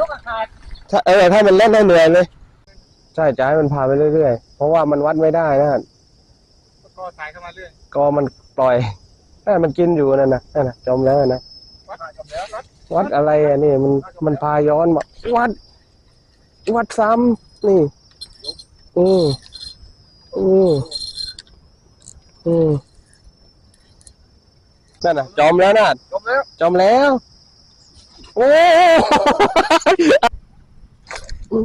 ยกอาคารถ้าเออถ้ามันเล่นได้เหนื่อยเลยใช่จะให้มันพาไปเรื่อยๆ เพราะว่ามันวัดไม่ได้นะก็ถ่ายเข้ามาเรื่อยก็มันปล่อยแต่มันกินอยู่นั่นนะนั่นนะจมแล้วนะวัดจบแล้ววัดวัดอะไรอะนี่มันมันพาย้อนมาวัด วัดซ้ำนี่อืมอืมอืมนั่นน่ะจมแล้วน่ะจบแล้วจมแล้ว โอ้อื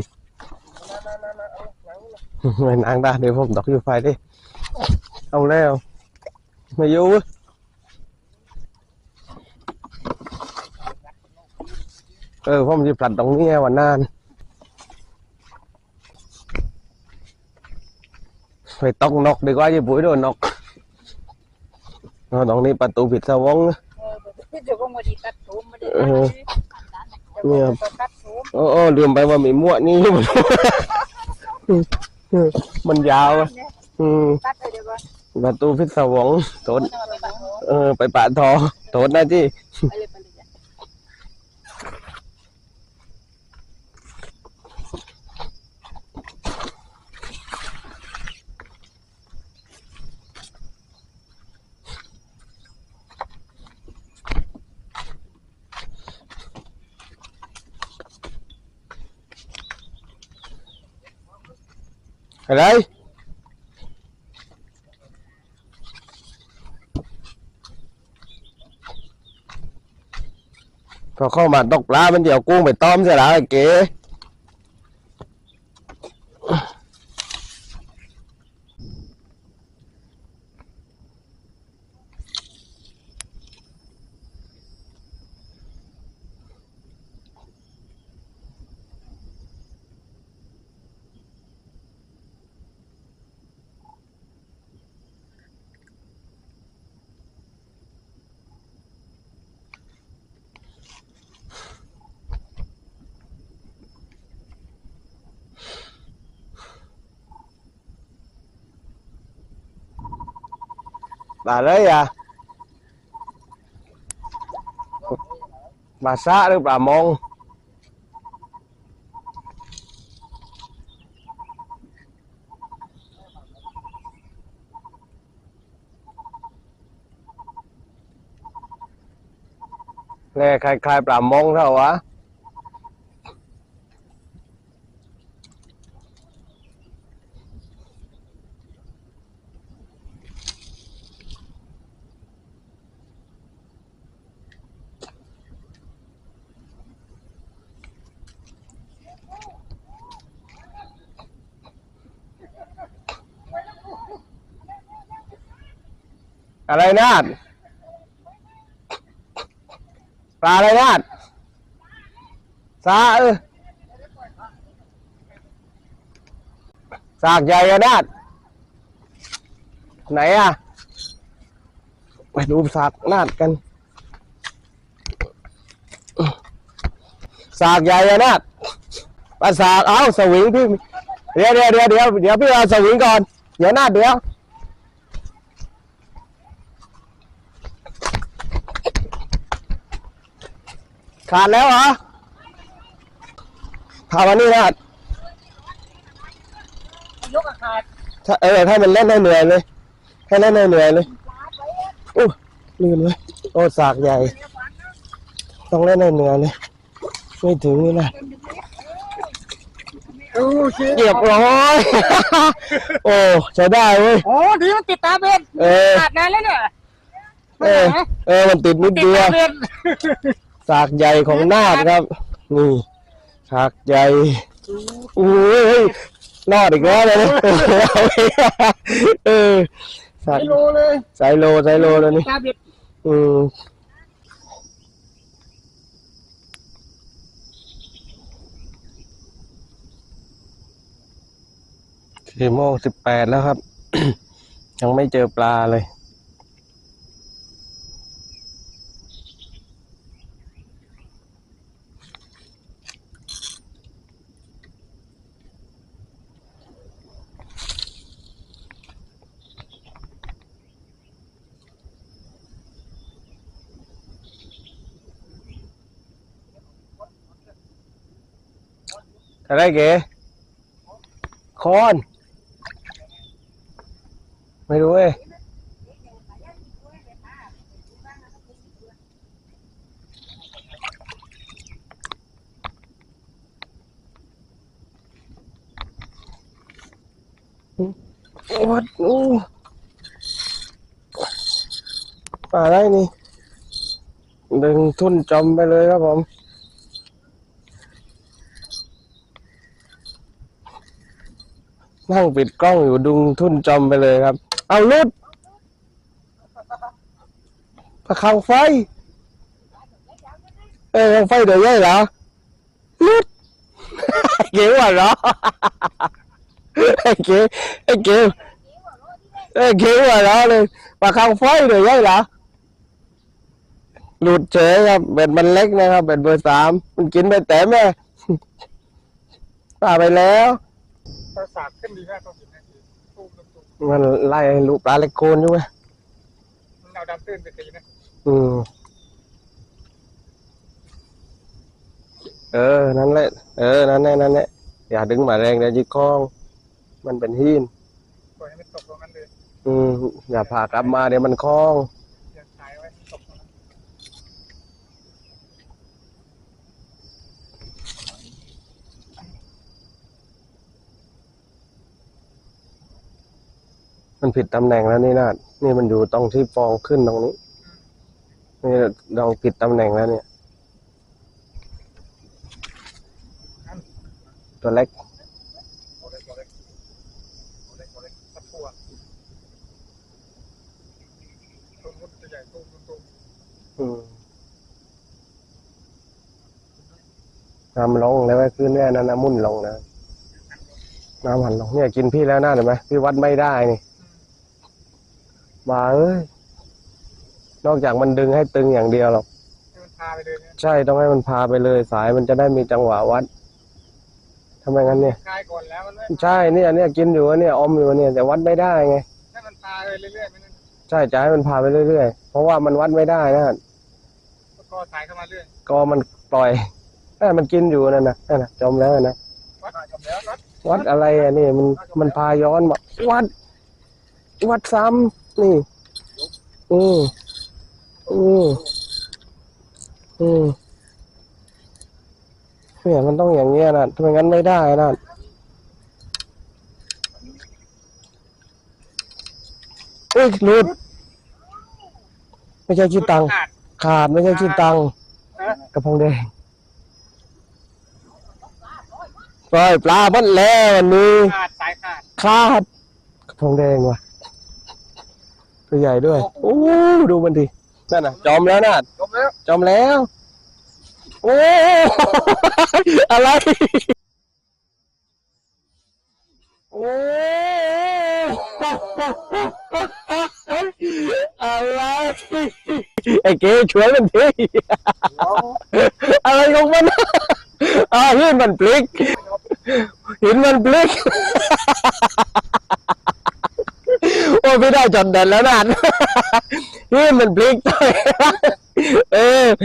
ม ไม่นางได้เดี๋ยวผมดอกอยู่ไฟดิ เอาแล้วมาอยู่เว้ยเออผมจะผลัดตรงนี้ไงวันนานไปตกนกดีกว่าจะปุ๋ยโดนนกเอาตรงนี้ประตูผิดสวงนะเออเดี๋ยวก็มาดีตัดผมมาดีเออเนี่ยตัดผมโอ้โอ้ลืมไปว่ามีมั่วนี่ มันยาวอะอืมตัดเลยเดี๋ยวก่อนประตูพิศวงโทษเอาไปตัดผมเออไปปะทอโทษนะที่ ไปเลยไปเลยจ้ะ อะไรพอเข้ามาตกปลามันเดี๋ยวกุ้งไปต้อมเสียแล้วไอ้เก๋ ปลาเลยอะปลาซะหรื อะไรนาดปลาอะไรนาดซาเออสากใหญ่อะนาดไหนอะไปดูสากนาดกันสากใหญ่อะนาดปลาสากเอาสวิงพี่เดี๋ยวเดี๋ยวเดี๋ยวเดี๋ยวเดี๋ยวพี่เอาสวิงก่อน เดี๋ยวนาดเดี๋ยว ขาดแล้วเหรอพามานี่นะยกอาคารถ้าเออถ้ามันเล่นได้เหนื่อยเลยให้เล่นได้เหนื่อยเลยอู้ลืมเลยโอ้สากใหญ่ ต้องเล่นได้เหนื่อยเลยไม่ถึงนี่นะโอ้เชเรียบร้อยโอ้ใช้ได้เว้ยโอ้ดีมันติดตาเบ็ดเออขาดนานแล้วเนี่ยเออเออมันติดนิดติดเดียตาวเบ็ด สากใหญ่ของนาดครับ นี่สากใหญ่อุ้ยรอดอีกแล้วเลยนะเออสากกิโลเลยไซโลไซโลแล้วนี่ตาเบ็ดอืมสี่โมงสิบแปดแล้วครับ ยังไม่เจอปลาเลย อะไรเก๋คอน ไม่รู้เว้ยโอ้วัดโอ้ปลาอะไรนี่ ดึงทุ่นจมไปเลยครับผม นั่งปิดกล้องอยู่ดุงทุ่นจอมไปเลยครับ เอาลุดประคังไฟ เอ้ยยังไฟเดี๋ยวยัยเหรอลุดเก๋ว่ะเหรอไอ้เก๋ไอ้เก๋ไอ้เก๋ว่ะเหรอเลยประคังไฟเดี๋ยวยัยเหรอหลุดเฉยครับเบ็ดมันเล็กนะครับเบ็ดเบอร์สามมันกินไปแต่แม่ป่าไปแล้ว ถ้าสากขึ้นดีมากต้องเห็นนะตุ้มตุ้มตุ้มมันไล่ลูกปลาเล็กโกนอยู่ไหมมันเอาดำตื้นไปตีนะอืม เออ นั่นแหละ เออ นั่นแหละนั่นแหละอย่าดึงมาแรงเดี๋ยวจิกล้อง มันเป็นหินปล่อยให้มันตกตรงนั้นเลย อืม อย่าพากลับมาเดี๋ยวมันคล้อง อย่าถ่ายไว้ตกตรงนั้น มันผิดตำแหน่งแล้วนี่นาดนี่มันอยู่ตรงที่ฟองขึ้นตรงนี้ นี่เราผิดตำแหน่งแล้วเนี่ย ตัวเล็กเอ้เล็กโอ้เล็กโอ้เล็กตะพัวตุ้มตุ้มจะใหญ่ตุ้มตุ้มตุ้มอืมน้ำลงแล้วไอ้ขึ้นแน่นะน้ำมุ่นลงนะ น้ำหันลงเนี่ยกินพี่แล้วน่าเห็นไหมพี่วัดไม่ได้นี่ มาเอ้ยนอกจากมันดึงให้ตึงอย่างเดียวหรอก ให้มันพาไปเลยเนี่ยใช่ต้องให้มันพาไปเลยสายมันจะได้มีจังหวะวัดทำไมงั้นเนี่ย คลายก่อนแล้วมันไม่ใช่เนี่ยเนี่ยกินอยู่วะเนี่ยอมอยู่วะเนี่ยแต่วัดไม่ได้ไง ให้มันพาไปเรื่อยๆไม่นั่นใช่จะให้มันพาไปเรื่อยๆ เพราะว่ามันวัดไม่ได้นะตะกอถ่ายเข้ามาเรื่อยก็มันปล่อยเอ้ยมันกินอยู่นั่นนะนั่นนะจมแล้วนะวัดจบแล้ววัดวัดอะไรอะนี่มันมันพาย้อนมาวัด วัดซ้ำ นี่อืมอืมอืมเนี่ยมันต้องอย่างเงี้ยนะถ้าไม่งั้นไม่ได้นะเอ้ยหลุด ไม่ใช่ขี้ตังขาดขาดไม่ใช่ขี้ตังกระพงแดงปล่อยปลาพัดแล้ววันนี้ขาดสายขาดคลาดกระพงแดงว่ะ ตัวใหญ่ด้วย โอ้ดูมันดินั่นน่ะ จอมแล้วน่ะจบแล้ว จอมแล้ว โอ้ อะไร โอ้อะไรไอ้เก๋ช่วยมันทีอะไรของมันอ่าหินมันพลิกหินมันพลิก โอ้ยไม่ได้จนเด่นแล้วนั่นนี่มันพลิกต่อยเออเ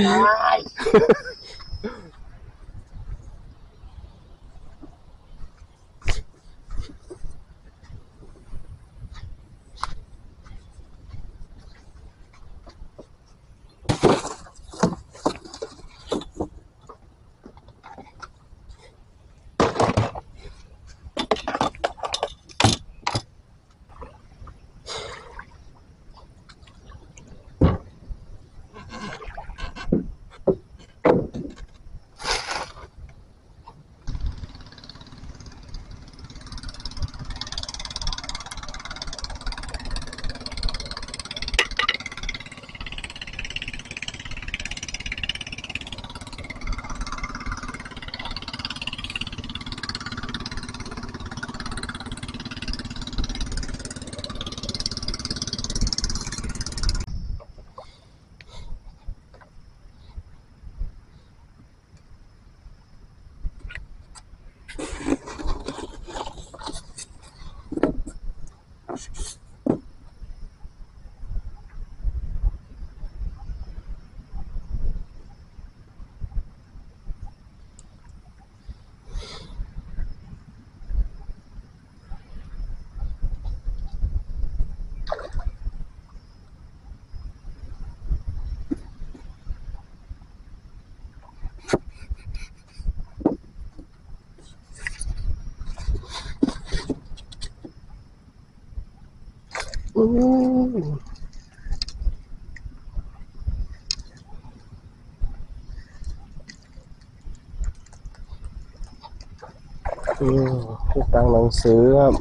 ตั้งหนังสือครับ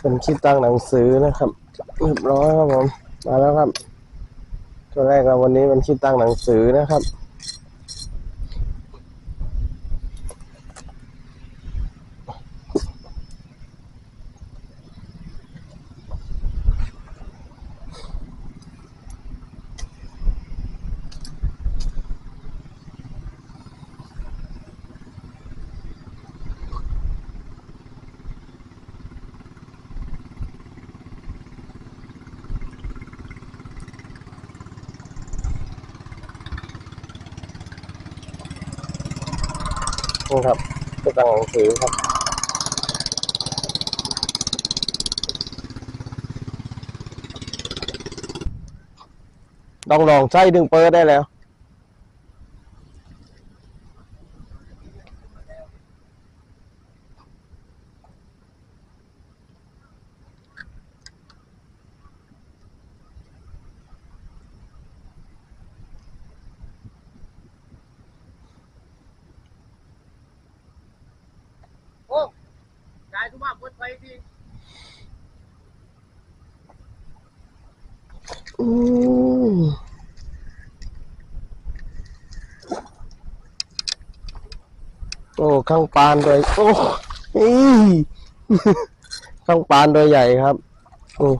เป็นที่ตั้งหนังสือนะครับเรียบร้อยครับผมมาแล้วครับตัวแรกเราวันนี้เป็นที่ตั้งหนังสือนะครับ ครับที่ตั้งหนังสือครับต้องลองใช้ดึงเปิดได้แล้ว โอ้ยายทุกว่าเปิดไฟดี อืมโอ้ข้างปานตัวโอ้อีข้างปานตัวใหญ่ครับโอืม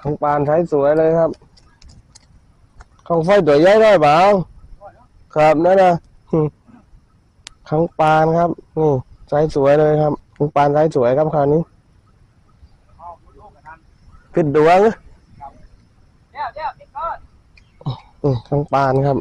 ข้างปานใช้สวยเลยครับข้างไฟตัวใหญ่ได้เปล่าครับนั่นนะข้างปานครับนี่ใช้สวยเลยครับข้างปานใช้สวยครับคราวนี้ ผิดดวงเดี๋ยวเดี๋ยวไอ้ก้อนอืมข้างปานครับ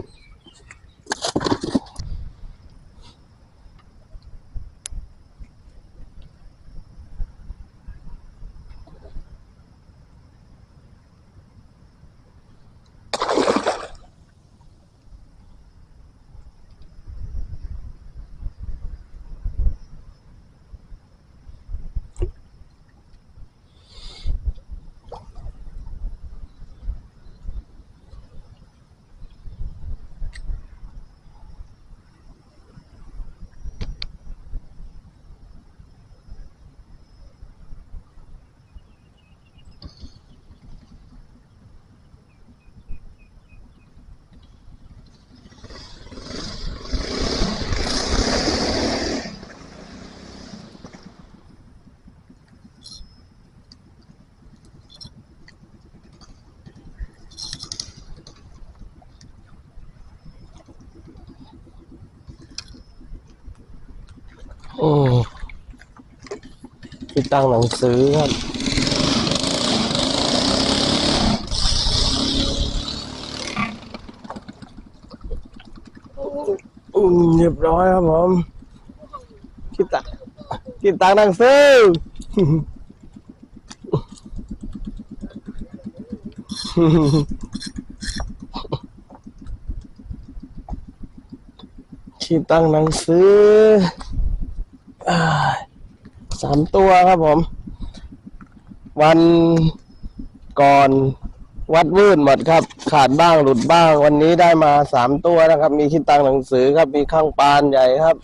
อืมที่ตั้งหนังสือครับอืมเรียบร้อยครับผมที่ตั้งที่ตั้งหนังสือที่ตั้งหนังสือ สามตัวครับผม วันก่อนวัดวืดหมดครับ ขาดบ้างหลุดบ้าง วันนี้ได้มาสามตัวนะครับ มีที่ตั้งหนังสือครับ มีข้างปานใหญ่ครับ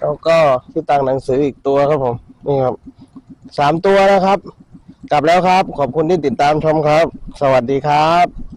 แล้วก็ที่ตั้งหนังสืออีกตัวครับผม นี่ครับสามตัวนะครับ กลับแล้วครับ ขอบคุณที่ติดตามชมครับ สวัสดีครับ